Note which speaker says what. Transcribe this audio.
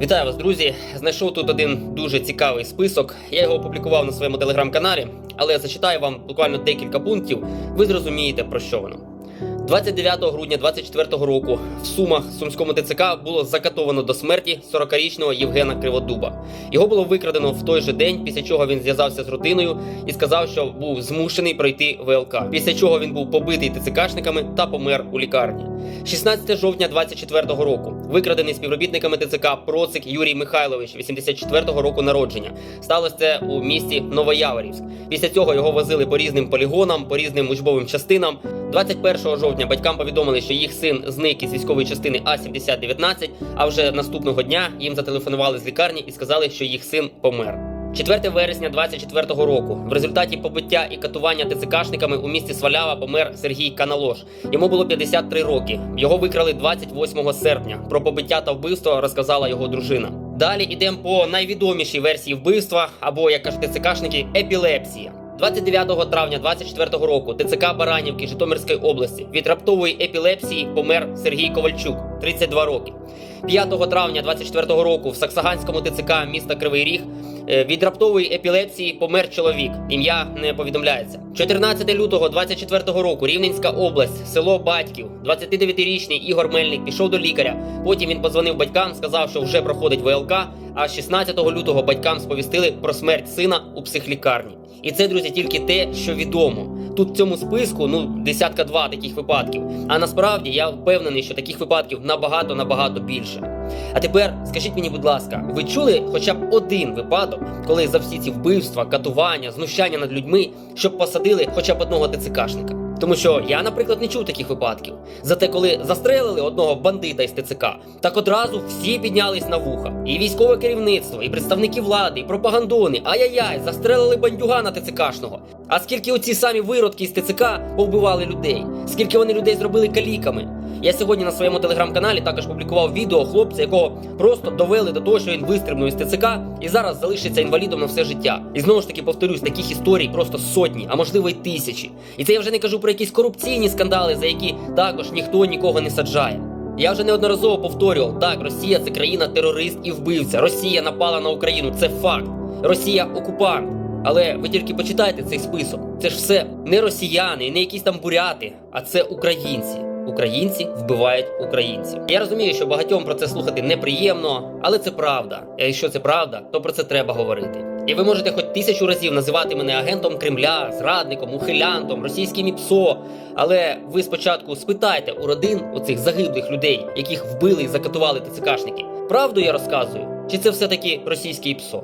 Speaker 1: Вітаю вас, друзі! Знайшов тут один дуже цікавий список. Я його опублікував на своєму телеграм-каналі, але я зачитаю вам буквально декілька пунктів. Ви зрозумієте про що воно. 29 грудня 24 року в Сумах Сумському ТЦК було закатовано до смерті 40-річного Євгена Криводуба. Його було викрадено в той же день, після чого він зв'язався з родиною і сказав, що був змушений пройти ВЛК. Після чого він був побитий ТЦКшниками та помер у лікарні. 16 жовтня 24 року викрадений співробітниками ТЦК Процик Юрій Михайлович, 84-го року народження. Сталося це у місті Новояворівськ. Після цього його возили по різним полігонам, по різним учбовим частинам. 21 жовтня батькам повідомили, що їх син зник із військової частини А-7019, а вже наступного дня їм зателефонували з лікарні і сказали, що їх син помер. 4 вересня 24-го року в результаті побиття і катування ТЦКшниками у місті Свалява помер Сергій Каналош. Йому було 53 роки. Його викрали 28 серпня. Про побиття та вбивство розказала його дружина. Далі йдемо по найвідомішій версії вбивства, або як кажуть ТЦКшники, епілепсія. 29 травня 24 року ТЦК Баранівки Житомирської області від раптової епілепсії помер Сергій Ковальчук, 32 роки. 5 травня 24 року в Саксаганському ТЦК міста Кривий Ріг від раптової епілепсії помер чоловік. Ім'я не повідомляється. 14 лютого 24 року Рівненська область, село Батьків, 29-річний Ігор Мельник пішов до лікаря. Потім він позвонив батькам, сказав, що вже проходить ВЛК. А 16 лютого батькам сповістили про смерть сина у психлікарні. І це, друзі, тільки те, що відомо. Тут в цьому списку ну десятка два таких випадків. А насправді я впевнений, що таких випадків набагато набагато більше. А тепер скажіть мені, будь ласка, ви чули хоча б один випадок, коли за всі ці вбивства, катування, знущання над людьми, щоб посадили хоча б одного ТЦКшника? Тому що я, наприклад, не чув таких випадків. Зате, коли застрелили одного бандита із ТЦК, так одразу всі піднялись на вуха. І військове керівництво, і представники влади, і пропагандони. Ай-яй-яй, застрелили бандюгана ТЦКшного. А скільки оці самі виродки з ТЦК повбивали людей? Скільки вони людей зробили каліками? Я сьогодні на своєму телеграм-каналі також публікував відео хлопця, якого просто довели до того, що він вистрибнув із ТЦК і зараз залишиться інвалідом на все життя. І знову ж таки повторюсь, таких історій просто сотні, а можливо й тисячі. І це я вже не кажу про якісь корупційні скандали, за які також ніхто нікого не саджає. Я вже неодноразово повторював: так, Росія це країна терорист і вбивця. Росія напала на Україну. Це факт. Росія окупант. Але ви тільки почитайте цей список. Це ж все не росіяни, не якісь там буряти, а це українці. Українці вбивають українців. Я розумію, що багатьом про це слухати неприємно, але це правда. А якщо це правда, то про це треба говорити. І ви можете хоч тисячу разів називати мене агентом Кремля, зрадником, ухилянтом, російським ІПСО. Але ви спочатку спитайте у родин оцих загиблих людей, яких вбили і закатували ТЦКшники. Правду я розказую? Чи це все таки російське ІПСО?